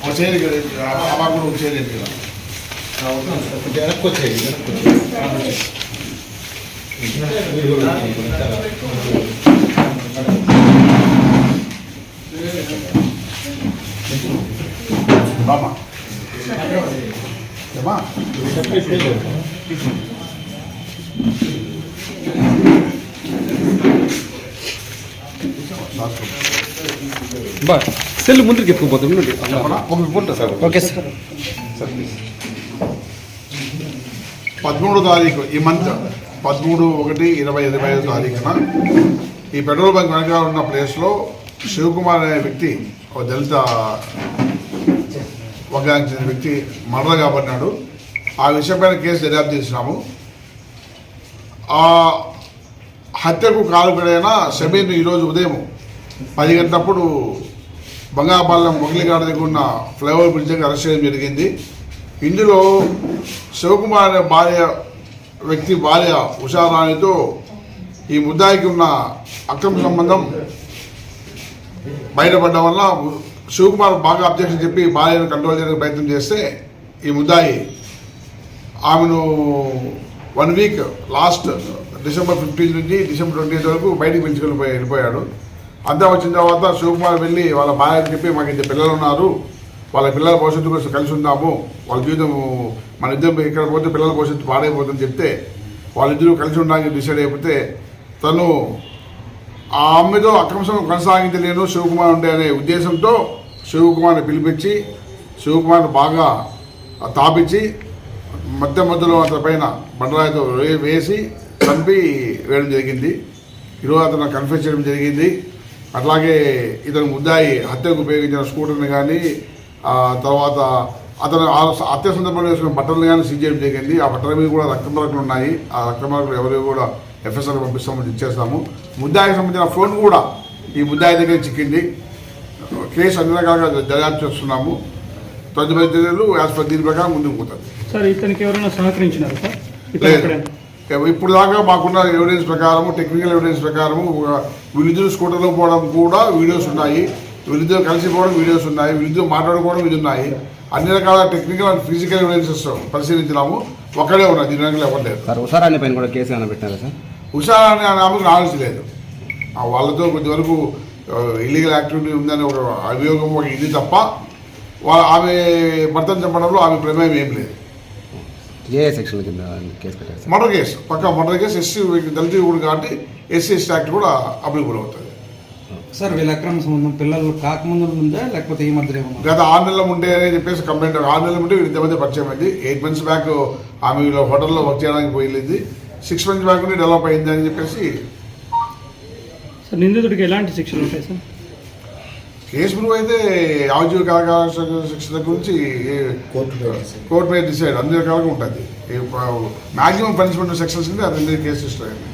ఒక చైర్ ఇక్కడ, ఆ మాకు కూడా ఒక చైర్ ఏంటి కదా వెనక్కి వచ్చేయి వెనక్కి వచ్చేయి బామా సెల్ ముందుకు ఎత్తుకుపోతుంది చెప్పనా? ఒక ఫోటో సార్? Okay sir. పదమూడో తారీఖు ఈ మంత్ పదమూడు ఒకటి ఇరవై ఇరవై ఐదు తారీఖున ఈ పెట్రోల్ బంక్ వెనక ఉన్న ప్లేస్లో శివకుమార్ అనే వ్యక్తి ఒక దళిత వర్గానికి చెందిన వ్యక్తి మర్డర్ కాబడినాడు. ఆ విషయంపైన కేసు దర్యాప్తు చేసినాము. ఆ హత్యకు కారుకుడైన షబీర్ని ఈరోజు ఉదయం పది గంటలప్పుడు బంగాపాలెం మొగలిగాడ దగ్గర ఉన్న ఫ్లైఓవర్ బ్రిడ్జ్ దగ్గర అరెస్ట్ చేయడం జరిగింది. ఇందులో శివకుమార్ అనే భార్య వ్యక్తి భార్య ఉషారాణితో ఈ ముద్దాయికి ఉన్న అక్రమ సంబంధం బయటపడడం వల్ల శివకుమార్ బాగా అబ్జెక్షన్ చెప్పి భార్యను కంట్రోల్ చేయడానికి ప్రయత్నం చేస్తే ఈ ముద్దాయి ఆమెను one week last December fifteenth నుంచి డిసెంబర్ ట్వంటీ వరకు బయటికి పిలుచుకొని వెళ్ళిపోయాడు. అంతా వచ్చిన తర్వాత శివకుమార్ వెళ్ళి వాళ్ళ భార్యకి చెప్పి మాకు ఇద్దరు పిల్లలు ఉన్నారు. వాళ్ళ పిల్లల భవిష్యత్తు కోసం కలిసి ఉందాము. వాళ్ళ జీవితం మన ఇద్దరు ఇక్కడ పోతే పిల్లల భవిష్యత్తు పాడైపోతుందని చెప్తే వాళ్ళిద్దరూ కలిసి ఉండడానికి డిసైడ్ అయిపోతే తను ఆ అమ్మతో అక్రమశం కొనసాగించలేను శివకుమార్ ఉండే అనే ఉద్దేశంతో శివకుమార్ని పిలిపించి శివకుమార్ని బాగా తాపించి మధ్య మధ్యలో అతని పైన బండరాయితో వేసి చంపి వేయడం జరిగింది. ఈరోజు అతను కన్ఫ్యూజ్ చేయడం జరిగింది. అట్లాగే ఇతను ముద్దాయి హత్యకు ఉపయోగించిన స్కూటర్ని కానీ తర్వాత అతను హత్య సందర్భంలో వేసుకున్న బట్టలు కానీ సీజ్ చేయడం జరిగింది ఆ బట్టల మీద కూడా రక్త మరకలు ఉన్నాయి. ఆ రక్త మరకలు ఎవరు కూడా ఎఫ్ఎస్ఆర్ పంపిస్తామని ఇచ్చేస్తాము. ముద్దాయికి సంబంధించిన ఫోన్ కూడా ఈ ముద్దాయి దగ్గర చిక్కింది కేసు అన్ని రకాలుగా దర్యాప్తు చేస్తున్నాము. తదుపరి చర్యలు యాజ్ పర్ దీని ప్రకారం ముందుకు పోతారు సార్ ఇతనికి ఎవరైనా సహకరించినారు సార్? ఇప్పుడు దాకా మాకున్న ఎవిడెన్స్ ప్రకారం టెక్నికల్ ఎవిడెన్స్ ప్రకారం వీళ్ళిద్దరు స్కూటర్లో పోవడం కూడా వీడియోస్ ఉన్నాయి. వీళ్ళిద్దరు కలిసి పోవడం వీడియోస్ ఉన్నాయి. వీళ్ళిద్దరు మాట్లాడుకోవడం ఇది ఉన్నాయి. అన్ని రకాల టెక్నికల్ అండ్ ఫిజికల్ ఎవిడెన్సెస్ పరిశీలించినాము. ఒక్కడే ఉన్నది దీని ఎవరు లేరు. సార్ ఉషారాణి పైన కూడా కేసు ఏమైనా సార్? ఉషా అనే ఆమెకు నాలెడ్జ్ లేదు. వాళ్ళతో కొద్దివరకు ఇల్లీగల్ యాక్టివిటీ ఉందని ఒక అభియోగం ఒక ఇది తప్ప వాళ్ళ ఆమె భర్తను చంపడంలో ఆమె ప్రమేయం ఏం లేదు. ఏ సెక్షన్ కింద కేసు పెట్టారు సార్? Murder case. పక్క మర్డర్ కేసు ఎస్సీ దళిత కూడా కాబట్టి ఎస్సీ ఎస్టీ యాక్ట్ కూడా అప్లికబుల్ అవుతుంది. సార్ వీళ్ళ అక్రమ సంబంధం పిల్లలు కాకముందు ఉందా లేకపోతే ఈ మధ్యలో ఏమన్నా గత ఆరు నెలల ముందే అని చెప్పేసి కంప్లైంట్ ఆరు నెలల ముందే వీళ్ళ మధ్య పరిచయం అయింది. ఎయిట్ మంత్స్ బ్యాక్ ఆమె వీళ్ళ హోటల్లో వర్క్ చేయడానికి పోయింది. సిక్స్ మంత్స్ బ్యాక్ నుండి డెవలప్ అయింది అని చెప్పేసి సార్ నిందితుడికి ఎలాంటి శిక్షలు ఉంటాయి సార్? కేసు ప్రూవ్ అయితే యావజీవ కాలకాల శిక్షణ గురించి కోర్టు కోర్టు మీద డిసైడ్ అన్ని రకాలుగా ఉంటుంది. మాక్సిమం పనిష్మెంట్ సెక్షన్స్ కింద అతని కేసు అయింది